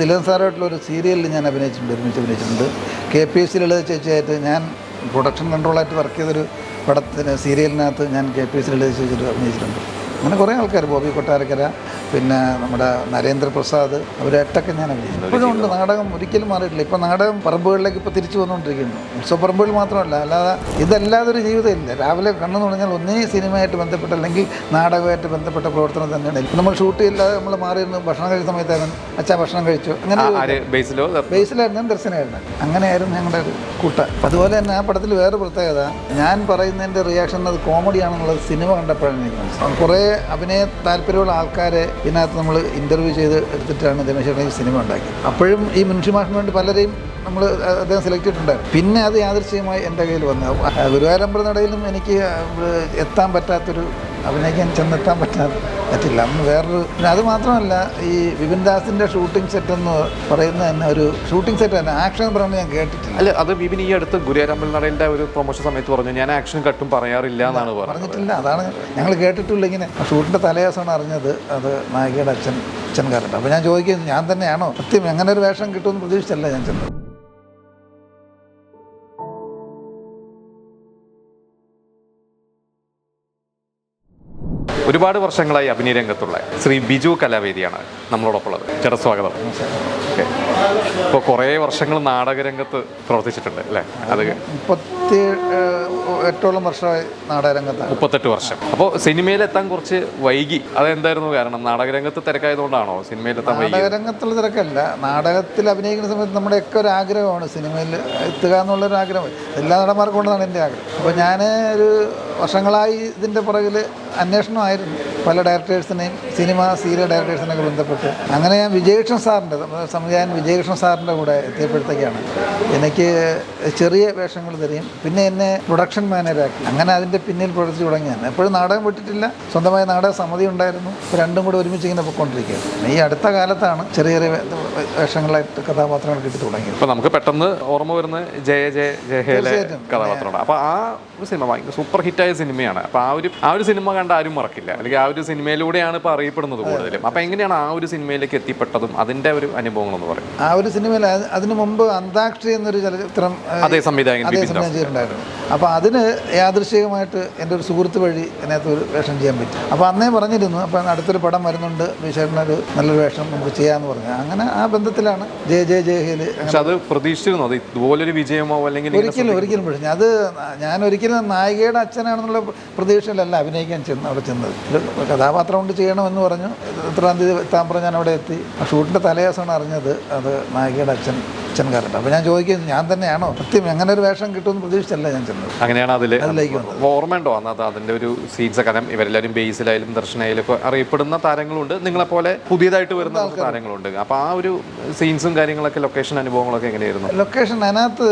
Dylan സാറായിട്ടുള്ള ഒരു സീരിയലിൽ ഞാൻ അഭിനയിച്ചിട്ടുണ്ട് ഒരുമിച്ച് അഭിനയിച്ചിട്ടുണ്ട്. K P S C Lalitha ചേച്ചിയായിട്ട് ഞാൻ പ്രൊഡക്ഷൻ കൺട്രോളായിട്ട് വർക്ക് ചെയ്തൊരു പടത്തിന് സീരിയലിനകത്ത് ഞാൻ K P S C Lalitha ചേച്ചിട്ട് അഭിനയിച്ചിട്ടുണ്ട്. അങ്ങനെ കുറേ ആൾക്കാർ ബോബി കൊട്ടാരക്കര പിന്നെ നമ്മുടെ നരേന്ദ്രപ്രസാദ് അവരായിട്ടൊക്കെ ഞാൻ അഭിനയിച്ചു ഇപ്പോഴും ഉണ്ട്. നാടകം ഒരിക്കലും മാറിയിട്ടില്ല. ഇപ്പോൾ നാടകം പറമ്പുകളിലേക്ക് ഇപ്പോൾ തിരിച്ചു വന്നുകൊണ്ടിരിക്കുന്നു. ഉത്സവ പറമ്പുകൾ മാത്രമല്ല അല്ലാതെ ഇതല്ലാതെ ഒരു ജീവിതമില്ല രാവിലെ കണ്ണെന്ന് പറഞ്ഞാൽ ഒന്നേ സിനിമയായിട്ട് ബന്ധപ്പെട്ട അല്ലെങ്കിൽ നാടകമായിട്ട് ബന്ധപ്പെട്ട പ്രവർത്തനം തന്നെയാണ്. ഇപ്പം നമ്മൾ ഷൂട്ട് ചെയ്യില്ലാതെ നമ്മൾ മാറിയിരുന്നു. ഭക്ഷണം കഴിച്ച സമയത്തായിരുന്നു. അച്ഛാ ഭക്ഷണം കഴിച്ചു. അങ്ങനെ ബേസിലോ? ബേസിലായിരുന്നു. ദർശനമായിരുന്നു അങ്ങനെയായിരുന്നു ഞങ്ങളുടെ ഒരു കൂട്ട. അതുപോലെ തന്നെ ആ പടത്തിൽ വേറെ പ്രത്യേകത. ഞാൻ പറയുന്നതിന്റെ റിയാക്ഷൻ അത് കോമഡിയാണെന്നുള്ളത് സിനിമ കണ്ടപ്പോഴാണ് എനിക്ക് മനസ്സിലാവും കുറേ അഭിനയ താല്പര്യമുള്ള ആൾക്കാരെ ഇതിനകത്ത് നമ്മൾ ഇന്റർവ്യൂ ചെയ്ത് എടുത്തിട്ടാണ് രമേശ് ഈ സിനിമ ഉണ്ടാക്കിയത്. അപ്പോഴും ഈ മുൻഷി മാഷിന് വേണ്ടി പലരെയും നമ്മൾ അദ്ദേഹം സെലക്ട് ചെയ്തിട്ടുണ്ടായിരുന്നു. പിന്നെ അത് യാദൃശ്ചികമായി എന്റെ കയ്യിൽ വന്നു. ഗുരുവായൂരമ്പലം നടയിലും എനിക്ക് എത്താൻ പറ്റാത്തൊരു അഭിനയിക്കാൻ ചെന്നെത്താൻ പറ്റാ പറ്റില്ല. അന്ന് വേറൊരു പിന്നെ അത് മാത്രമല്ല ഈ വിപിൻ ദാസിന്റെ ഷൂട്ടിംഗ് സെറ്റ് എന്ന് പറയുന്ന തന്നെ ഒരു ഷൂട്ടിംഗ് സെറ്റ് തന്നെ ആക്ഷൻ പറയുന്നത് ഞാൻ കേട്ടിട്ടില്ല. അല്ല അത് വിപിൻ ഈ അടുത്ത് ഗുരുരാമൽ നടേന്റെ ഒരു പ്രൊമോഷൻ സമയത്ത് പറഞ്ഞു ഞാൻ ആക്ഷൻ കട്ടും പറയാറില്ല എന്നാണ് പറഞ്ഞിട്ടില്ല അതാണ് ഞങ്ങൾ കേട്ടിട്ടില്ല ഇങ്ങനെ ഷൂട്ടിന്റെ തലേദിവസമാണ് അറിഞ്ഞത് അത് നായികയുടെ അച്ഛൻ അച്ഛൻ കാരട്ട് അപ്പോൾ ഞാൻ ചോദിക്കുന്നത് ഞാൻ തന്നെയാണോ? സത്യം എങ്ങനെ ഒരു വേഷം കിട്ടുമെന്ന് പ്രതീക്ഷിച്ചല്ല ഞാൻ ചെന്നത്. ഒരുപാട് വർഷങ്ങളായി അഭിനയ രംഗത്തുള്ള ശ്രീ ബിജു കലാവേദിയാണ് നമ്മളോടൊപ്പം ഉള്ളത് ചേട്ടാ സ്വാഗതം. ഓക്കെ. ഇപ്പോൾ കുറേ വർഷങ്ങൾ നാടകരംഗത്ത് പ്രവർത്തിച്ചിട്ടുണ്ട് അല്ലേ? അത് മുപ്പത്തി എട്ടോളം വർഷമായി നാടകരംഗത്ത് മുപ്പത്തെട്ട് വർഷം. അപ്പോൾ സിനിമയിലെത്താൻ കുറച്ച് വൈകി അതെന്തായിരുന്നു കാരണം? നാടകരംഗത്ത് തിരക്കായതുകൊണ്ടാണോ സിനിമയിലെത്താൻ വൈകി നാടകരംഗത്തുള്ള തിരക്കല്ല. നാടകത്തിൽ അഭിനയിക്കുന്ന സമയത്ത് നമ്മുടെയൊക്കെ ഒരു ആഗ്രഹമാണ് സിനിമയിൽ എത്തുക എന്നുള്ളൊരു ആഗ്രഹം. എല്ലാ നടന്മാർക്കും കൊണ്ടാണ് എന്റെ ആഗ്രഹം. അപ്പോൾ ഞാൻ ഒരു വർഷങ്ങളായി ഇതിന്റെ പുറകിൽ അന്വേഷണമായിരുന്നു പല ഡയറക്ടേഴ്സിനെയും സിനിമ സീരിയൽ ഡയറക്ടേഴ്സിനൊക്കെ ബന്ധപ്പെട്ട്. അങ്ങനെ ഞാൻ വിജയകൃഷ്ണൻ സാറിന്റെ സംവിധായകൻ വിജയകൃഷ്ണൻ സാറിന്റെ കൂടെ എത്തിയപ്പോഴത്തേക്കാണ് എനിക്ക് ചെറിയ വേഷങ്ങൾ തരികയും പിന്നെ എന്നെ പ്രൊഡക്ഷൻ മാനേജറാക്കി അങ്ങനെ അതിന്റെ പിന്നിൽ പ്രവർത്തിച്ച് തുടങ്ങിയാണ് എപ്പോഴും നാടകം വിട്ടിട്ടില്ല. സ്വന്തമായ നാടക സമിതി ഉണ്ടായിരുന്നു. രണ്ടും കൂടെ ഒരുമിച്ച് ഇങ്ങനെ പൊയ്ക്കൊണ്ടിരിക്കുകയാണ്. ഈ അടുത്ത കാലത്താണ് ചെറിയ ചെറിയ വേഷങ്ങളായിട്ട് കഥാപാത്രങ്ങൾ കിട്ടി തുടങ്ങിയത്. അപ്പോൾ നമുക്ക് പെട്ടെന്ന് ഓർമ്മ വരുന്ന ജയ ജയ ജയഹേലെ. കഥാപാത്രമാണ് അപ്പോൾ ആ ഒരു സിനിമ ഭയങ്കര സൂപ്പർ ഹിറ്റായ സിനിമയാണ്. അപ്പോൾ ആ ഒരു ആ ഒരു സിനിമ കണ്ട ആരും മറക്കില്ല. അല്ലെങ്കിൽ ആ ഒരു സിനിമയിലൂടെയാണ് ഇപ്പോൾ അറിയപ്പെടുന്നത് കൂടുതലും. അപ്പോൾ എങ്ങനെയാണ് ആ ഒരു സിനിമയിലേക്ക് എത്തിപ്പെട്ടതും അതിന്റെ ഒരു അനുഭവങ്ങളെന്ന് പറയും ആ ഒരു സിനിമയിൽ അതിനു മുമ്പ് അന്താക്ഷരി എന്നൊരു ചലച്ചിത്രം അതേ സംവിധായകൻ അതേ ചെയ്തിട്ടുണ്ടായിരുന്നു. അപ്പോൾ അതിന് യാദൃശികമായിട്ട് എന്റെ ഒരു സുഹൃത്ത് വഴി അതിനകത്ത് ഒരു വേഷം ചെയ്യാൻ പറ്റി. അപ്പോൾ അന്നേ പറഞ്ഞിരുന്നു അപ്പോൾ അടുത്തൊരു പടം വരുന്നുണ്ട് വിശേഷനൊരു നല്ലൊരു വേഷം നമുക്ക് ചെയ്യാന്ന് പറഞ്ഞു. അങ്ങനെ ആ ബന്ധത്തിലാണ് ജയ ജയ ജയഹേൽ പക്ഷെ അത് പ്രതീക്ഷിച്ചിരുന്നു? അത് ഇതുപോലൊരു വിജയമോ അല്ലെങ്കിൽ ഒരിക്കലും ഒരിക്കലും പക്ഷേ അത് ഞാൻ ഒരിക്കലും നായികയുടെ അച്ഛനാണെന്നുള്ള പ്രതീക്ഷയിലല്ല അഭിനയിക്കാൻ ചെന്ന് അവിടെ ചെന്നത്. കഥാപാത്രം കൊണ്ട് ചെയ്യണമെന്ന് പറഞ്ഞു. ഇത്രാം തീയതി എത്താൻ പറഞ്ഞു ഞാൻ അവിടെ എത്തി. ആ ഷൂട്ടിന്റെ തലേദിവസമാണ് അറിഞ്ഞത്. അത് നായികയുടെ അച്ഛൻ കാരട്ട് അപ്പോൾ ഞാൻ ചോദിക്കുന്നത് ഞാൻ തന്നെയാണോ? സത്യം എങ്ങനെ ഒരു വേഷം കിട്ടുമെന്ന് പ്രതീക്ഷിച്ചല്ല ഞാൻ ചെന്നത്. അങ്ങനെയാണ് അതിൽ അതിലേക്ക് ഓർമ്മയുണ്ടോ അന്നത്തെ അതിന്റെ ഒരു സീൻസ് കാരണം ഇവരെല്ലാവരും ബേസിലായാലും ദർശനയിലും ഒക്കെ അറിയപ്പെടുന്ന താരങ്ങളുണ്ട്. നിങ്ങളെപ്പോലെ പുതിയതായിട്ട് വരുന്ന താരങ്ങളുണ്ട്. അപ്പൊ ആ ഒരു സീൻസും കാര്യങ്ങളൊക്കെ ലൊക്കേഷൻ അനുഭവങ്ങളൊക്കെ എങ്ങനെയായിരുന്നു? ലൊക്കേഷൻ അതിനകത്ത്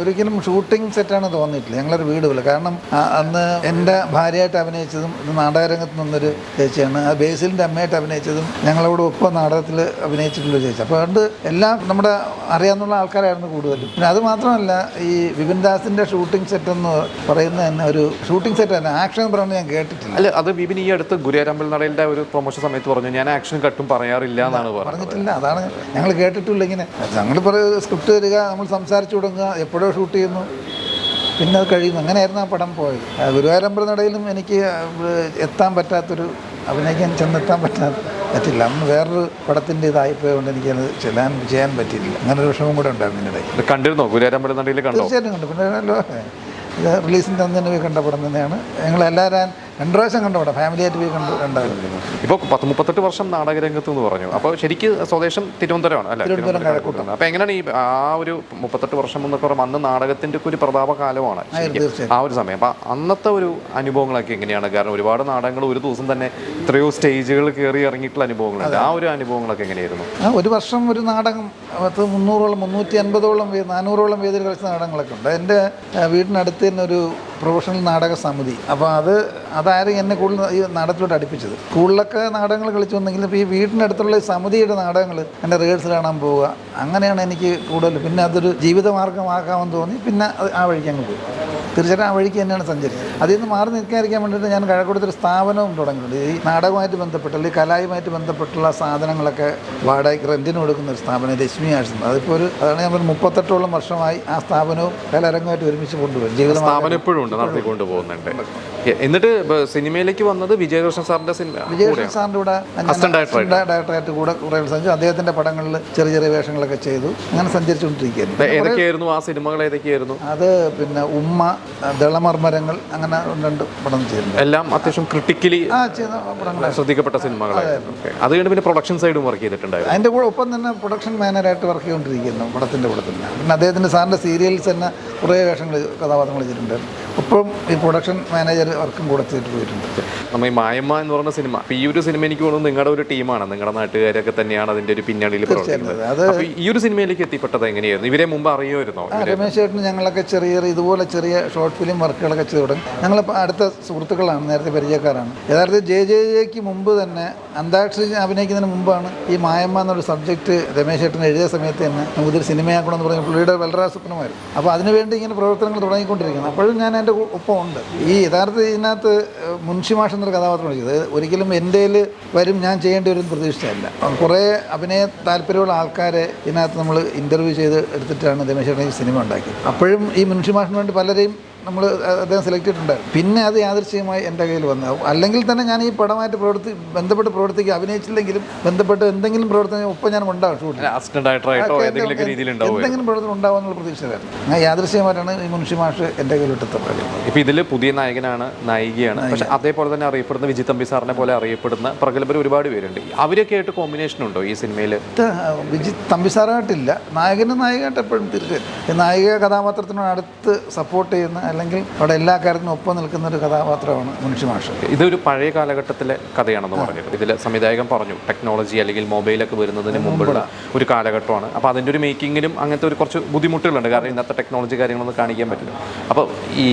ഒരിക്കലും ഷൂട്ടിംഗ് സെറ്റാണ് തോന്നിയിട്ടില്ല. ഞങ്ങളൊരു വീട് പോലെ. കാരണം അന്ന് എന്റെ ഭാര്യയായിട്ട് അഭിനയിച്ചതും ഇത് നാടകരംഗത്ത് നിന്നൊരു ചേച്ചിയാണ്. ആ ബേസിലിന്റെ അമ്മയായിട്ട് അഭിനയിച്ചതും ഞങ്ങളോട് ഒപ്പം നാടകത്തിൽ അഭിനയിച്ചിട്ടുള്ള ചേച്ചി. അപ്പോൾ അതുകൊണ്ട് എല്ലാം നമ്മുടെ അറിയാവുന്ന ആൾക്കാരായിരുന്നു കൂടുതലും. പിന്നെ അത് മാത്രമല്ല ഈ വിപിൻ ദാസിന്റെ ഷൂട്ടിംഗ് സെറ്റ് എന്ന് പറയുന്നത് തന്നെ ഒരു ഷൂട്ടിംഗ് സെറ്റ് തന്നെ ആക്ഷൻ പറയുന്നത് ഞാൻ കേട്ടിട്ടില്ല. അല്ല അത് വിപിൻ ഈ അടുത്ത് ഗുരുവാരമ്പൽ നടയിലെ ഒരു പ്രൊമോഷൻ സമയത്ത് പറഞ്ഞു ഞാൻ ആക്ഷൻ കട്ടും പറയാറില്ല എന്നാണ് പറഞ്ഞിട്ടില്ല അതാണ് ഞങ്ങൾ കേട്ടിട്ടില്ല ഇങ്ങനെ. ഞങ്ങൾ സ്ക്രിപ്റ്റ് തരിക നമ്മൾ സംസാരിച്ചു തുടങ്ങുക എപ്പോഴോ ഷൂട്ട് ചെയ്യുന്നു പിന്നെ അത് കഴിയുന്നു. അങ്ങനെയായിരുന്നു ആ പടം പോയത്. ഗുരുവായൂരമ്പല നടയിലും എനിക്ക് എത്താൻ പറ്റാത്തൊരു അഭിനയിക്കാൻ ചെന്നെത്താൻ പറ്റാത്ത പറ്റില്ല. അന്ന് വേറൊരു പടത്തിന്റെ ഇതായിപ്പോയതുകൊണ്ട് എനിക്കത് ചെല്ലാൻ ചെയ്യാൻ പറ്റിയില്ല. അങ്ങനെ ഒരു വിഷമം കൂടെ ഉണ്ടായിരുന്നു ഇതിനിടയിൽ. ഇത് കണ്ടിരുന്നോ? തീർച്ചയായിട്ടും കണ്ടു. പിന്നെ റിലീസിന്റെ അന്ന് തന്നെ പോയി കണ്ട പടം തന്നെയാണ്. ഞങ്ങളെല്ലാവരും രണ്ട് പ്രാവശ്യം കണ്ട ഫാമിലി ഫാമിലിയായിട്ട് പോയി കണ്ടു ഇപ്പോൾ പത്ത് മുപ്പത്തെട്ട് വർഷം നാടകരംഗത്ത് എന്ന് പറഞ്ഞു. അപ്പോൾ ശരിക്ക് സ്വദേശം തിരുവനന്തപുരമാണ് അല്ലേ? തിരുവനന്തപുരം കഴക്കൂട്ടാണ് അപ്പോൾ എങ്ങനെയാണ് ഈ ആ ഒരു മുപ്പത്തെട്ട് വർഷം എന്നൊക്കെ പറയുമ്പോൾ അന്ന് നാടകത്തിന്റെ ഒക്കെ ഒരു പ്രതാപ കാലമാണ് ആ ഒരു സമയം. അപ്പോൾ അന്നത്തെ ഒരു അനുഭവങ്ങളൊക്കെ എങ്ങനെയാണ്? കാരണം ഒരുപാട് നാടകങ്ങൾ ഒരു ദിവസം തന്നെ എത്രയോ സ്റ്റേജുകൾ കയറി ഇറങ്ങിയിട്ടുള്ള അനുഭവങ്ങളുണ്ട്. ആ ഒരു അനുഭവങ്ങളൊക്കെ എങ്ങനെയായിരുന്നു? ഒരു വർഷം ഒരു നാടകം പത്ത് മുന്നൂറോളം മുന്നൂറ്റി അൻപതോളം നാനൂറോളം വേദിയിൽ കളിച്ച നാടകങ്ങളൊക്കെ ഉണ്ട്. എന്റെ വീടിനടുത്ത് തന്നെ ഒരു പ്രൊഫഷണൽ നാടക സമിതി. അപ്പോൾ അത് അതായിരുന്നു എന്നെ കൂടുതൽ ഈ നാടകത്തിലോട്ട് അടുപ്പിച്ചത്? സ്കൂളിലൊക്കെ നാടകങ്ങൾ കളിച്ചു വന്നെങ്കിലും ഇപ്പോൾ ഈ വീടിനടുത്തുള്ള സമിതിയുടെ നാടകങ്ങൾ എന്റെ റിഹേഴ്സൽ കാണാൻ പോവുക അങ്ങനെയാണ് എനിക്ക് കൂടുതൽ പിന്നെ അതൊരു ജീവിതമാർഗമാക്കാമെന്ന് തോന്നി പിന്നെ ആ വഴിക്ക് അങ്ങ് പോയി. തീർച്ചയായിട്ടും ആ വഴിക്ക് തന്നെയാണ് സഞ്ചരിച്ചത്. അതിൽ നിന്ന് മാറി നിൽക്കാതിരിക്കാൻ വേണ്ടിയിട്ട് ഞാൻ കഴക്കൂടത്തൊരു സ്ഥാപനവും തുടങ്ങിയിട്ടുണ്ട്. ഈ നാടകവുമായിട്ട് ബന്ധപ്പെട്ട അല്ലെങ്കിൽ കലായുമായിട്ട് ബന്ധപ്പെട്ടുള്ള സാധനങ്ങളൊക്കെ വാടകയ്ക്ക് റെന്റിന് കൊടുക്കുന്ന ഒരു സ്ഥാപനം ലക്ഷ്മി ആർട്സ്. അതിപ്പോൾ ഒരു അതാണ് ഞാൻ മുപ്പത്തെട്ടോളം വർഷമായി ആ സ്ഥാപനവും കലാരംഗമായിട്ട് ഒരുമിച്ച് കൊണ്ടുപോകും ജീവിതം സ്ഥാപനം ഇപ്പോഴും ഉണ്ട് നടത്തിക്കൊണ്ട് പോകുന്നുണ്ട്. എന്നിട്ട് സിനിമയിലേക്ക് വന്നത് വിജയകൃഷ്ണൻ സാറിന്റെ സിനിമ വിജയകൃഷ്ണൻ സാറിന്റെ കൂടെ ഡയറക്ടറായിട്ട്. കൂടെ കുറേ സഞ്ചരിച്ചു അദ്ദേഹത്തിന്റെ പടങ്ങളിൽ ചെറിയ ചെറിയ വേഷങ്ങളൊക്കെ ചെയ്തു. അങ്ങനെ സഞ്ചരിച്ചുകൊണ്ടിരിക്കുകയായിരുന്നു. ഏതൊക്കെയായിരുന്നു ആ സിനിമകൾ ഏതൊക്കെയായിരുന്നു? അത് പിന്നെ ഉമ്മ ദളമർമരങ്ങൾ അങ്ങനെ രണ്ട് പടം ചെയ്തിട്ടുണ്ട്. എല്ലാം അത്യാവശ്യം ക്രിട്ടിക്കലി ശ്രദ്ധിക്കപ്പെട്ട സിനിമകളായിരുന്നു. Okay. അത് കഴിഞ്ഞ് പിന്നെ പ്രൊഡക്ഷൻ സൈഡും വർക്ക് ചെയ്തിട്ടുണ്ടായിരുന്നു. അതിന്റെ കൂടെ ഒപ്പം തന്നെ പ്രൊഡക്ഷൻ മാനേജറായിട്ട് വർക്ക് ചെയ്തുകൊണ്ടിരിക്കുന്നു പടത്തിന്റെ കൂടെ തന്നെ. പിന്നെ അദ്ദേഹത്തിന്റെ സാറിന്റെ സീരിയൽസ് തന്നെ കുറേ വേഷങ്ങൾ കഥാപാത്രങ്ങൾ ചെയ്തിട്ടുണ്ട്. ഒപ്പം ഈ പ്രൊഡക്ഷൻ മാനേജർ വർക്കും കൂടെ ചെയ്തിട്ട് പോയിട്ടുണ്ട്. നമ്മൾ ഈ മായമ്മ എന്ന് പറഞ്ഞ സിനിമ ഈ ഒരു സിനിമ എനിക്ക് തോന്നുന്നു നിങ്ങളുടെ ഒരു ടീമാണ്. നിങ്ങളുടെ നാട്ടുകാരൊക്കെ തന്നെയാണ് അതിന്റെ ഒരു പിന്നണിയിൽ പ്രവർത്തിക്കുന്നത്. ഈ ഒരു സിനിമയിലേക്ക് എത്തിപ്പെട്ടത് എങ്ങനെയായിരുന്നു? ഇവരെ മുമ്പ് അറിയുമായിരുന്നോ? രമേശ് ചേട്ടന് ഞങ്ങളൊക്കെ ചെറിയ ഇതുപോലെ ചെറിയ ഷോർട്ട് ഫിലിം വർക്കുകളൊക്കെ ചെയ്തു തുടങ്ങി. ഞങ്ങൾ അടുത്ത സുഹൃത്തുക്കളാണ് നേരത്തെ പരിചയക്കാരാണ്. യഥാർത്ഥത്തിൽ ജെ ജെ ജെക്ക് മുമ്പ് തന്നെ അന്താക്ഷരി അഭിനയിക്കുന്നതിന് മുമ്പാണ് ഈ മായമ്മ എന്നൊരു സബ്ജക്റ്റ് രമേശ് ചേട്ടൻ എഴുതിയ സമയത്ത് തന്നെ നമുക്കിതൊരു സിനിമയാക്കണമെന്ന് പറഞ്ഞ പുള്ളിയുടെ വളരെ സ്വപ്നമായിരുന്നു. അപ്പോൾ അതിനുവേണ്ടി ഇങ്ങനെ പ്രവർത്തനങ്ങൾ തുടങ്ങിക്കൊണ്ടിരിക്കുന്നത് അപ്പോഴും ഞാൻ എന്റെ ഒപ്പം ഉണ്ട് ഈ യഥാർത്ഥത്തിൽ ഇതിനകത്ത് മുൻഷി മാഷ് എന്നൊരു കഥാപാത്രം ചെയ്തത് ഒരിക്കലും എന്റെ വരും ഞാൻ ചെയ്യേണ്ടി വരും പ്രതീക്ഷിച്ചതല്ല. കുറേ അഭിനയ താല്പര്യമുള്ള ആൾക്കാരെ ഇതിനകത്ത് നമ്മൾ ഇന്റർവ്യൂ ചെയ്ത് എടുത്തിട്ടാണ് രമേശ് ഈ സിനിമ ഉണ്ടാക്കിയത്. അപ്പോഴും ഈ മുൻഷി മാഷിന് വേണ്ടി പലരെയും നമ്മൾ അദ്ദേഹം സെലക്ട് ചെയ്തിട്ടുണ്ടായിരുന്നു. പിന്നെ അത് യാദൃശ്ചികമായി എന്റെ കയ്യിൽ വന്നു അല്ലെങ്കിൽ തന്നെ ഞാൻ ഈ പടമായിട്ട് പ്രവർത്തി ബന്ധപ്പെട്ട് പ്രവർത്തിക്കുക. അഭിനയിച്ചില്ലെങ്കിലും ബന്ധപ്പെട്ട് എന്തെങ്കിലും പ്രവർത്തനം ഒപ്പം ഞാൻ ഉണ്ടാവും ഷൂട്ടിൽ. ഉണ്ടാവും എന്തെങ്കിലും പ്രവർത്തനം ഉണ്ടാവുമെന്നുള്ള പ്രതീക്ഷയായിരുന്നു ഞാൻ യാദൃശ്യമായിട്ടാണ് ഈ മുൻഷി മാഷ് എന്റെ കയ്യിൽ ഇട്ടത് ഇപ്പൊ ഇതിൽ പുതിയ നായകനാണ് നായികയാണ്. പക്ഷെ അതേപോലെ തന്നെ അറിയപ്പെടുന്ന വിജയ് തമ്പി സാറിനെ പോലെ അറിയപ്പെടുന്ന പ്രഗത്ഭർ ഒരുപാട് പേരുണ്ട്. അവരൊക്കെ ആയിട്ട് കോമ്പിനേഷൻ ഉണ്ടോ ഈ സിനിമയിൽ വിജിത് തമ്പി സാറായിട്ടില്ല. നായകനും നായികയായിട്ട് എപ്പോഴും തിരിച്ച്. നായിക കഥാപാത്രത്തിനോട് അടുത്ത് സപ്പോർട്ട് ചെയ്യുന്ന അല്ലെങ്കിൽ അവിടെ എല്ലാ കാര്യത്തിനും ഒപ്പം നിൽക്കുന്ന ഒരു കഥാപാത്രമാണ് മുൻഷി മാഷ്. ഇതൊരു പഴയ കാലഘട്ടത്തിലെ കഥയാണെന്ന് പറഞ്ഞു ഇതിൽ സംവിധായകൻ പറഞ്ഞു ടെക്നോളജി അല്ലെങ്കിൽ മൊബൈലൊക്കെ വരുന്നതിന് മുമ്പുള്ള. ഒരു കാലഘട്ടമാണ്. അപ്പോൾ അതിന്റെ ഒരു മേക്കിങ്ങിലും അങ്ങനത്തെ ഒരു കുറച്ച് ബുദ്ധിമുട്ടുകളുണ്ട്. കാരണം ഇന്നത്തെ ടെക്നോളജി കാര്യങ്ങളൊന്നും കാണിക്കാൻ പറ്റില്ല. അപ്പോൾ ഈ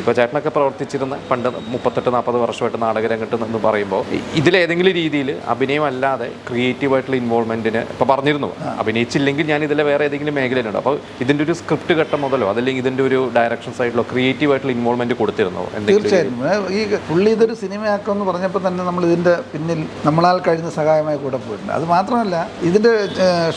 ഇപ്പോൾ ചേട്ടനൊക്കെ പ്രവർത്തിച്ചിരുന്ന പണ്ട് മുപ്പത്തെട്ട് നാൽപ്പത് വർഷമായിട്ട് നാടകരംഗത്ത് എന്ന് പറയുമ്പോൾ ഇതിലേതെങ്കിലും രീതിയിൽ അഭിനയം അല്ലാതെ ക്രിയേറ്റീവായിട്ടുള്ള ഇൻവോൾവ്മെന്റിന് ഇപ്പോൾ പറഞ്ഞിരുന്നു. അഭിനയിച്ചില്ലെങ്കിൽ ഞാൻ ഇതിലെ വേറെ ഏതെങ്കിലും മേഖലയിലുണ്ട്. അപ്പോൾ ഇതിന്റെ ഒരു സ്ക്രിപ്റ്റ് ഘട്ടം മുതലോ അതല്ലെങ്കിൽ ഇതിന്റെ ഒരു ഡയറക്ഷൻ സൈഡിലോ ക്രിയേറ്റീവായിട്ടുള്ള ആയിട്ടുള്ള കൊടുത്തിരുന്നോ? കൊടുത്തിരുന്നു തീർച്ചയായും ഈ പുള്ളി ഇതൊരു സിനിമയാക്കുമെന്ന് പറഞ്ഞപ്പോൾ തന്നെ നമ്മൾ ഇതിന്റെ പിന്നിൽ നമ്മളാൽ കഴിയുന്ന സഹായമായി കൂടെ പോയിട്ടുണ്ട്. അത് മാത്രമല്ല ഇതിന്റെ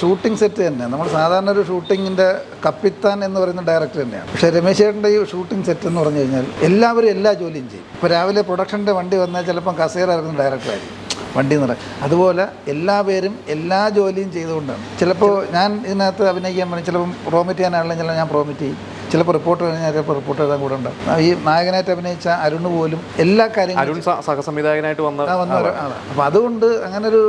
ഷൂട്ടിംഗ് സെറ്റ് തന്നെ. നമ്മൾ സാധാരണ ഒരു ഷൂട്ടിങ്ങിന്റെ കപ്പിത്താൻ എന്ന് പറയുന്ന ഡയറക്ടർ തന്നെയാണ്. പക്ഷേ രമേശ് ചേട്ടന്റെ ഈ ഷൂട്ടിംഗ് സെറ്റ് എന്ന് പറഞ്ഞു കഴിഞ്ഞാൽ എല്ലാവരും എല്ലാ ജോലിയും ചെയ്യും. ഇപ്പോൾ രാവിലെ പ്രൊഡക്ഷന്റെ വണ്ടി വന്നാൽ ചിലപ്പം കസേര ഇറങ്ങുന്ന ഡയറക്ടറായിരിക്കും വണ്ടി എന്ന് പറയാം അതുപോലെ എല്ലാ പേരും എല്ലാ ജോലിയും ചെയ്തുകൊണ്ടാണ്. ചിലപ്പോൾ ഞാൻ ഇതിനകത്ത് അഭിനയിക്കാൻ പറഞ്ഞു. ചിലപ്പം പ്രോമിറ്റ് ചെയ്യാനാണെങ്കിൽ ചിലപ്പോൾ ഞാൻ പ്രോമിറ്റ് ചെയ്യും. ചിലപ്പോൾ റിപ്പോർട്ട് കഴിഞ്ഞാൽ ചിലപ്പോൾ റിപ്പോർട്ട് എഴുതാൻ കൂടെ ഉണ്ടാവും. ഈ നായകനായിട്ട് അഭിനയിച്ച അരുൺ പോലും എല്ലാ കാര്യങ്ങളും അരുൺ സഹസംവിധായകനായിട്ട് വന്ന അപ്പോൾ അതുകൊണ്ട് അങ്ങനെ ഒരു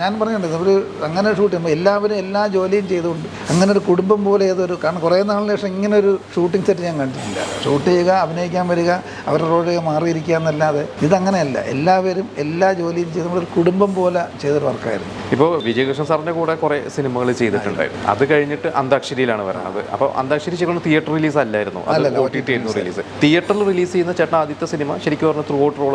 ഞാൻ പറഞ്ഞിട്ടുണ്ട് ഒരു അങ്ങനെ ഷൂട്ട് ചെയ്യുമ്പോൾ എല്ലാവരും എല്ലാ ജോലിയും ചെയ്തുകൊണ്ട് അങ്ങനെ ഒരു കുടുംബം പോലെ ഏതൊരു കാരണം കുറേ നാളിന് ശേഷം ഇങ്ങനെ ഒരു ഷൂട്ടിംഗ് സെറ്റ് ഞാൻ കണ്ടിട്ടില്ല. ഷൂട്ട് ചെയ്യുക അഭിനയിക്കാൻ വരിക അവരുടെ റോഡ് മാറിയിരിക്കുക എന്നല്ലാതെ ഇതങ്ങനെയല്ല. എല്ലാവരും എല്ലാ ജോലിയും ചെയ്ത് നമ്മളൊരു കുടുംബം പോലെ ചെയ്തൊരു വർക്കായിരുന്നു. ഇപ്പോൾ വിജയകൃഷ്ണൻ സാറിന്റെ കൂടെ കുറേ സിനിമകൾ ചെയ്തിട്ടുണ്ടായിരുന്നു. അത് കഴിഞ്ഞിട്ട് അന്താക്ഷരിയിലാണ് വരുന്നത് അപ്പോൾ അന്താക്ഷരി ശരിക്കും തിയേറ്റർ റിലീസ് അല്ലായിരുന്നു. അത് ഒ ടി ടി ആയിരുന്നു റിലീസ് തിയേറ്ററിൽ റിലീസ് ചെയ്യുന്ന ചേട്ടൻ ആദ്യത്തെ സിനിമ ശരിക്കും പറഞ്ഞ ത്രൂ ഔട്ട് റോൾ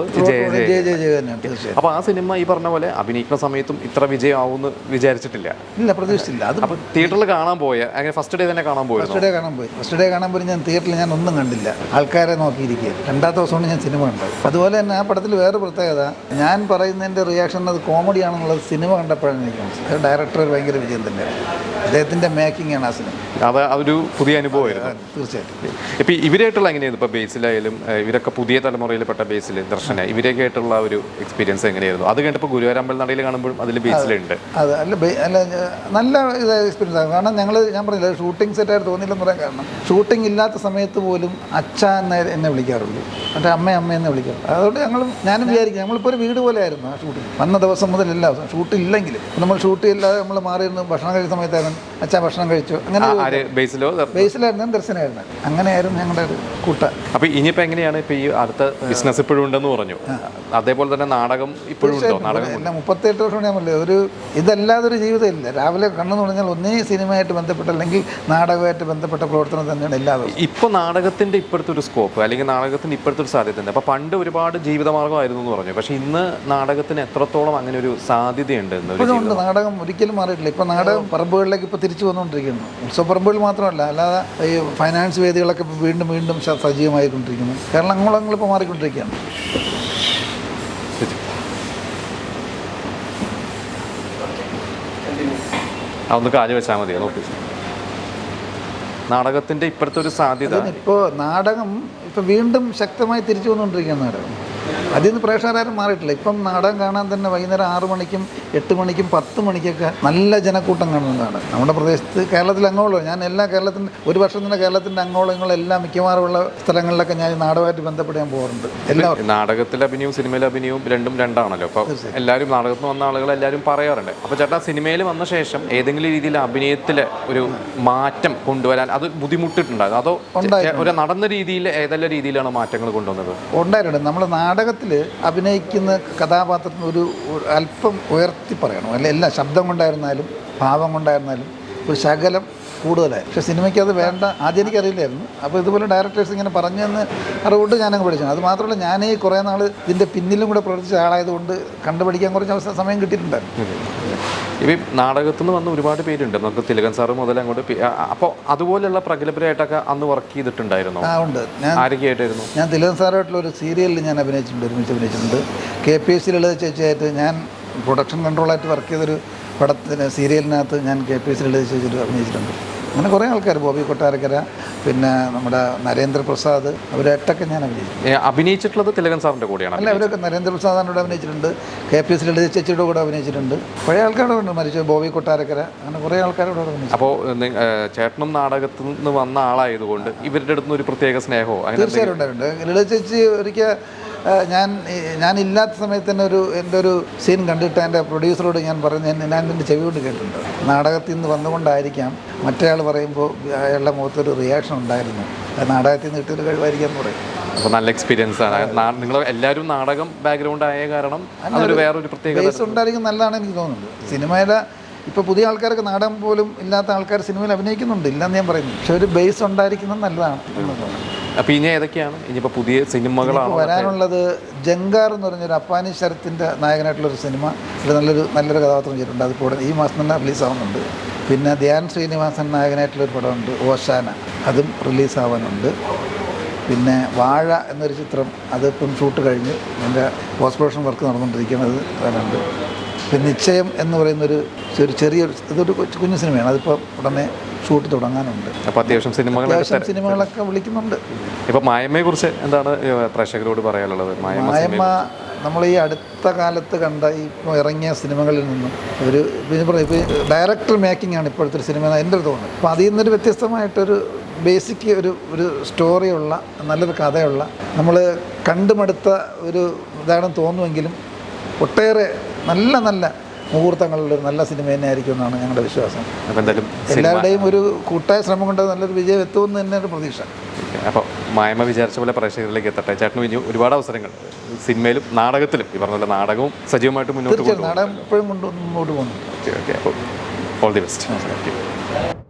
അപ്പൊ ആ സിനിമ ഈ പറഞ്ഞ പോലെ അഭിനയിക്കുന്ന സമയത്തും ഇത്ര വിജയമാവുമെന്ന് വിചാരിച്ചിട്ടില്ല. ഇല്ല പ്രതീക്ഷിച്ചില്ല. അത് തിയേറ്ററിൽ കാണാൻ പോയ അങ്ങനെ ഫസ്റ്റ് ഡേ തന്നെ കാണാൻ പോയി ഫസ്റ്റ് ഡേ കാണാൻ പോയി. ഫസ്റ്റ് ഡേ കാണാൻ പോയി ഞാൻ തിയേറ്ററിൽ ഞാൻ ഒന്നും കണ്ടില്ല. ആൾക്കാരെ നോക്കിയിരിക്കുക രണ്ടാമത്തെ ദിവസമാണ് ഞാൻ സിനിമ കണ്ടത് അതുപോലെ തന്നെ ആ പടത്തിൽ വേറെ പ്രത്യേകത ഞാൻ പറയുന്നതിന്റെ റിയാക്ഷൻ അത് കോമഡി ആണെന്നുള്ളത് സിനിമ കണ്ടപ്പോഴാണ് എനിക്ക് മനസ്സിലായത്. ഡയറക്ടർ ഭയങ്കര വിജയം തന്നെയാണ് അദ്ദേഹത്തിന്റെ മേക്കിംഗ് ആണ് ആ സിനിമ അത് ഒരു പുതിയ അനുഭവമായിരുന്നു. തീർച്ചയായിട്ടും. ഇപ്പം ഇവരായിട്ടുള്ള എങ്ങനെയായിരുന്നു ഇപ്പോൾ ബേസിലായാലും ഇവരൊക്കെ പുതിയ തലമുറയിൽപ്പെട്ട ബേസിൽ ദർശന ഇവരൊക്കെ ആയിട്ടുള്ള ഒരു എക്സ്പീരിയൻസ് എങ്ങനെയായിരുന്നു? അത് കഴിഞ്ഞപ്പോൾ ഗുരുവാരമ്പൽ നടയിൽ കാണുമ്പോഴും അതിൽ ബേസിലുണ്ട് അത്. അല്ല അല്ല നല്ല ഇത് എക്സ്പീരിയൻസ് ആണ്. കാരണം ഞങ്ങൾ ഞാൻ പറഞ്ഞില്ല ഷൂട്ടിംഗ് സെറ്റായിട്ട് തോന്നിയില്ലെന്ന് പറയാൻ കാരണം ഷൂട്ടിംഗ് ഇല്ലാത്ത സമയത്ത് പോലും അച്ഛ എന്ന് എന്നെ വിളിക്കാറുള്ളൂ. മറ്റേ അമ്മ അമ്മ എന്നെ വിളിക്കാറുള്ളൂ അതുകൊണ്ട് ഞങ്ങൾ ഞാനും വിചാരിക്കും നമ്മളിപ്പോൾ ഒരു വീട് പോലെ ആയിരുന്നു ആ ഷൂട്ടിംഗ് വന്ന ദിവസം മുതൽ എല്ലാ ദിവസവും ഷൂട്ട് ഇല്ലെങ്കിൽ നമ്മൾ ഷൂട്ട് ഇല്ലാതെ നമ്മൾ മാറിയിരുന്നു ഭക്ഷണം കഴിക്കുന്ന സമയത്തായിരുന്നു. അച്ഛാ ഭക്ഷണം കഴിച്ചു. അങ്ങനെ ബേസിലായിരുന്നു ദർശനമായിരുന്നു അങ്ങനെയായിരുന്നു ഞങ്ങളുടെ ഒരു കൂട്ട. അപ്പൊ ഇനിയിപ്പോ എങ്ങനെയാണ് ഇപ്പൊ ഈ അടുത്ത ബിസിനസ് ഇപ്പോഴും ഉണ്ടെന്ന് പറഞ്ഞു. അതേപോലെ തന്നെ നാടകം ഇപ്പോഴും ഉണ്ടോ? നാടകം മുപ്പത്തെട്ട് വർഷം ഞാൻ ഒരു ഇതല്ലാതെ ഒരു ജീവിതമില്ല രാവിലെ കണ്ണെന്ന് പറഞ്ഞാൽ ഒന്നേ സിനിമയായിട്ട് ബന്ധപ്പെട്ട അല്ലെങ്കിൽ നാടകമായിട്ട് ബന്ധപ്പെട്ട പ്രവർത്തനം തന്നെയാണ് എല്ലാ ദിവസവും. ഇപ്പൊ നാടകത്തിന്റെ ഇപ്പോഴത്തെ ഒരു സ്കോപ്പ് അല്ലെങ്കിൽ നാടകത്തിന്റെ ഇപ്പോഴത്തെ ഒരു സാധ്യത ഉണ്ട്. അപ്പൊ പണ്ട് ഒരുപാട് ജീവിതമാർഗമായിരുന്നു എന്ന് പറഞ്ഞു. പക്ഷെ ഇന്ന് നാടകത്തിന് എത്രത്തോളം അങ്ങനെ ഒരു സാധ്യതയുണ്ട് എന്ന് ഒരു ഇപ്പോഴും ഉണ്ട്. നാടകം ഒരിക്കലും മാറിയിട്ടില്ല. ഇപ്പൊ നാടകം പറമ്പുകളിലേക്ക് ഇപ്പോൾ തിരിച്ചു വന്നുകൊണ്ടിരിക്കുന്നു ഉത്സവ പറമ്പുകൾ മാത്രമല്ല അല്ലാതെ ഈ ഫൈനാൻസ് വേദികളൊക്കെ ഇപ്പോൾ വീണ്ടും വീണ്ടും സജീവമായിക്കൊണ്ടിരിക്കുന്നു. കേരളം അങ്ങോളങ്ങൾ ഇപ്പോൾ മാറിക്കൊണ്ടിരിക്കുകയാണ് അതൊന്ന് കാൽ വെച്ചാൽ മതി നോക്കി നാടകത്തിന്റെ ഇപ്പോഴത്തെ ഒരു സാധ്യത. ഇപ്പോൾ നാടകം ഇപ്പോൾ വീണ്ടും ശക്തമായി തിരിച്ചു വന്നുകൊണ്ടിരിക്കുകയാണ് നാടകം. അതിൽ നിന്ന് പ്രേക്ഷകരാരും മാറിയിട്ടില്ല. ഇപ്പം നാടകം കാണാൻ തന്നെ വൈകുന്നേരം ആറ് മണിക്കും എട്ട് മണിക്കും പത്ത് മണിക്കൊക്കെ നല്ല ജനക്കൂട്ടം കാണുന്നതാണ് നമ്മുടെ പ്രദേശത്ത് കേരളത്തിൽ അങ്ങോളം. ഞാൻ എല്ലാ കേരളത്തിന്റെ ഒരു വർഷം തന്നെ കേരളത്തിന്റെ അങ്ങോളങ്ങളെല്ലാം മിക്കവാറുമുള്ള സ്ഥലങ്ങളിലൊക്കെ ഞാൻ നാടകമായിട്ട് ബന്ധപ്പെട്ട് ഞാൻ പോകാറുണ്ട്. എല്ലാവർക്കും നാടകത്തിലെ അഭിനയവും സിനിമയിലെ അഭിനയവും രണ്ടും രണ്ടാണല്ലോ. അപ്പോൾ എല്ലാവരും നാടകത്തിൽ വന്ന ആളുകൾ എല്ലാവരും പറയാറുണ്ട്. അപ്പോൾ ചേട്ടാ സിനിമയിൽ വന്ന ശേഷം ഏതെങ്കിലും രീതിയിൽ അഭിനയത്തിലെ ഒരു മാറ്റം കൊണ്ടുവരാൻ അത് ബുദ്ധിമുട്ടിട്ടുണ്ടായിരുന്നു? അതോ ഒരു നടന്ന രീതിയിൽ ഏതെല്ലാം രീതിയിലാണ് മാറ്റങ്ങൾ കൊണ്ടുവന്നത്? ഉണ്ടായിട്ടുണ്ട്. നമ്മൾ നാടകത്തിൽ അഭിനയിക്കുന്ന കഥാപാത്രത്തിന് ഒരു അല്പം ഉയർത്തി പറയണം. അല്ലെ എല്ലാ ശബ്ദം കൊണ്ടായിരുന്നാലും ഭാവം കൊണ്ടായിരുന്നാലും ഒരു ശകലം കൂടുതലായി. പക്ഷേ സിനിമയ്ക്ക് അത് വേണ്ട. ആദ്യം എനിക്കറിയില്ലായിരുന്നു. അപ്പോൾ ഇതുപോലെ ഡയറക്ടേഴ്സ് ഇങ്ങനെ പറഞ്ഞെന്ന് അറിവുകൊണ്ട് ഞാനങ്ങ് പഠിച്ചു. അത് മാത്രമല്ല ഞാനേ കുറേ നാൾ ഇതിന്റെ പിന്നിലും കൂടെ പ്രവർത്തിച്ച ആളായതുകൊണ്ട് കണ്ടുപഠിക്കാൻ കുറച്ച് അവസരം സമയം കിട്ടിയിട്ടുണ്ടായിരുന്നു. ഇപ്പം നാടകത്തിൽ നിന്ന് വന്ന ഒരുപാട് പേരുണ്ട്. നമുക്ക് തിലകൻ സാറ് മുതൽ അങ്ങോട്ട് അപ്പോൾ അതുപോലെയുള്ള പ്രഗത്ഭരായിട്ടൊക്കെ അന്ന് വർക്ക് ചെയ്തിട്ടുണ്ടായിരുന്നു? ആ ഉണ്ട്. ഞാൻ ആരൊക്കെയായിട്ടായിരുന്നു? ഞാൻ തിലകൻ സാറായിട്ടുള്ള ഒരു സീരിയലിൽ ഞാൻ അഭിനയിച്ചിട്ടുണ്ട് ഒരുമിച്ച് അഭിനയിച്ചിട്ടുണ്ട്. K P S C Lalitha ചേച്ചിയായിട്ട് ഞാൻ പ്രൊഡക്ഷൻ കൺട്രോളായിട്ട് വർക്ക് ചെയ്തൊരു പടത്തിന് സീരിയലിനകത്ത് ഞാൻ K P S C Lalitha ചേച്ചിയിൽ അഭിനയിച്ചിട്ടുണ്ട്. അങ്ങനെ കുറേ ആൾക്കാർ ബോബി കൊട്ടാരക്കര പിന്നെ നമ്മുടെ നരേന്ദ്രപ്രസാദ് അവരായിട്ടൊക്കെ ഞാൻ അഭിനയിച്ചു. അഭിനയിച്ചിട്ടുള്ളത് തിലകൻ സാറിന്റെ കൂടെയാണ് അല്ല അവരൊക്കെ നരേന്ദ്രപ്രസാദിനോട് അഭിനയിച്ചിട്ടുണ്ട്. കെ പി എസ് ലളിത ചേച്ചിയുടെ കൂടെ അഭിനയിച്ചിട്ടുണ്ട്. പഴയ ആൾക്കാരുടെ ഉണ്ട് മരിച്ചു ബോബി കൊട്ടാരക്കര അങ്ങനെ കുറേ ആൾക്കാരോട് അഭിനയിച്ചു. അപ്പോൾ ചേട്ടനും നാടകത്തിൽ നിന്ന് വന്ന ആളായതുകൊണ്ട് ഇവരുടെ അടുത്ത് ഒരു പ്രത്യേക സ്നേഹമോ? തീർച്ചയായിട്ടും തീർച്ചയായും ഉണ്ടായിട്ടുണ്ട്. ലളിത ചേച്ചി ഒരിക്കൽ ഞാൻ ഞാനില്ലാത്ത സമയത്ത് തന്നെ ഒരു എന്റെ ഒരു സീൻ കണ്ടിട്ട് എന്റെ പ്രൊഡ്യൂസറോട് ഞാൻ പറഞ്ഞു ഞാൻ എന്റെ ചെവി കൊണ്ട് കേട്ടിട്ടുണ്ട്. നാടകത്തിൽ നിന്ന് വന്നുകൊണ്ടായിരിക്കാം മറ്റേയാൾ പറയുമ്പോൾ അയാളുടെ മുഖത്തൊരു റിയാക്ഷൻ ഉണ്ടായിരുന്നു. നാടകത്തിൽ നിന്ന് കിട്ടിയൊരു കഴിവായിരിക്കാം എന്ന് പറയും. അപ്പോൾ നല്ല എക്സ്പീരിയൻസ് ആണ്. നിങ്ങൾ എല്ലാവരും നാടകം ബാക്ക്ഗ്രൗണ്ട് ആയ കാരണം അതൊരു വേറൊരു പ്രത്യേക ഉണ്ടായിരിക്കും നല്ലതാണ് എനിക്ക് തോന്നുന്നത് സിനിമയിലെ ഇപ്പോൾ പുതിയ ആൾക്കാർക്ക് നാടകം പോലും ഇല്ലാത്ത ആൾക്കാർ സിനിമയിൽ അഭിനയിക്കുന്നുണ്ട് ഇല്ലെന്ന് ഞാൻ പറയുന്നു. പക്ഷെ ഒരു ബേസ് ഉണ്ടായിരിക്കുന്നത് നല്ലതാണ്. എന്ന് തോന്നുന്നു അപ്പോൾ ഇനി ഏതൊക്കെയാണ്? ഇനിയിപ്പോൾ പുതിയ സിനിമകളാണ് വരാനുള്ളത് ജങ്കാർ എന്ന് പറഞ്ഞൊരു അപ്പാനി ശരത്തിന്റെ നായകനായിട്ടുള്ളൊരു സിനിമ. ഒരു നല്ലൊരു നല്ലൊരു കഥാപാത്രം ചെയ്തിട്ടുണ്ട്. അതിപ്പോൾ ഉടനെ ഈ മാസം തന്നെ റിലീസാവുന്നുണ്ട് പിന്നെ ധ്യാൻ ശ്രീനിവാസൻ നായകനായിട്ടുള്ളൊരു പടമുണ്ട് ഓശാന. അതും റിലീസാവാനുണ്ട് പിന്നെ വാഴ എന്നൊരു ചിത്രം അതിപ്പം ഷൂട്ട് കഴിഞ്ഞ് അതിന്റെ പോസ്റ്റ് പ്രൊഡക്ഷൻ വർക്ക് നടന്നുകൊണ്ടിരിക്കുന്നത് വരാനുണ്ട് പിന്നെ നിശ്ചയം എന്ന് പറയുന്നൊരു ഒരു ചെറിയൊരു ഇതൊരു കുഞ്ഞു സിനിമയാണ്. അതിപ്പോൾ ഉടനെ ഷൂട്ട് തുടങ്ങാനുണ്ട്. അപ്പോൾ അത്യാവശ്യം സിനിമകൾ അത്യാവശ്യം സിനിമകളൊക്കെ വിളിക്കുന്നുണ്ട്. ഇപ്പോൾ മായമ്മയെ കുറിച്ച് എന്താണ് പ്രേക്ഷകരോട് പറയാനുള്ളത്? മായമ്മ നമ്മൾ ഈ അടുത്ത കാലത്ത് കണ്ട ഈ ഇറങ്ങിയ സിനിമകളിൽ നിന്നും ഒരു ഡയറക്ടർ മേക്കിംഗ് ആണ് ഇപ്പോഴത്തെ ഒരു സിനിമ എന്റെ ഒരു തോന്നുന്നത് അപ്പോൾ അതിൽ നിന്നൊരു വ്യത്യസ്തമായിട്ടൊരു ബേസിക് ഒരു ഒരു സ്റ്റോറിയുള്ള നല്ലൊരു കഥയുള്ള നമ്മൾ കണ്ടുമടുത്ത ഒരു ഇതാണെന്ന് തോന്നുമെങ്കിലും ഒട്ടേറെ നല്ല നല്ല മുഹൂർത്തങ്ങളിൽ ഒരു നല്ല സിനിമ തന്നെ ആയിരിക്കും എന്നാണ് ഞങ്ങളുടെ വിശ്വാസം. അപ്പോൾ എന്തായാലും എല്ലാവരുടെയും ഒരു കൂട്ടായ ശ്രമം കൊണ്ട് നല്ലൊരു വിജയം എത്തുമെന്ന് തന്നെ ഒരു പ്രതീക്ഷ. അപ്പോൾ മായമ വിചാരിച്ച പോലെ പ്രേക്ഷകരിലേക്ക് എത്തട്ടെ. ചേട്ടന് ഇനി ഒരുപാട് അവസരങ്ങൾ. സിനിമയിലും നാടകത്തിലും ഈ പറഞ്ഞ പോലെ നാടകവും സജീവമായിട്ട് മുന്നോട്ട് നാടകം ഇപ്പോഴും മുന്നോട്ട് പോകുന്നു ഓക്കെ ഓക്കെ. അപ്പോൾ ഓൾ ദി ബെസ്റ്റ്.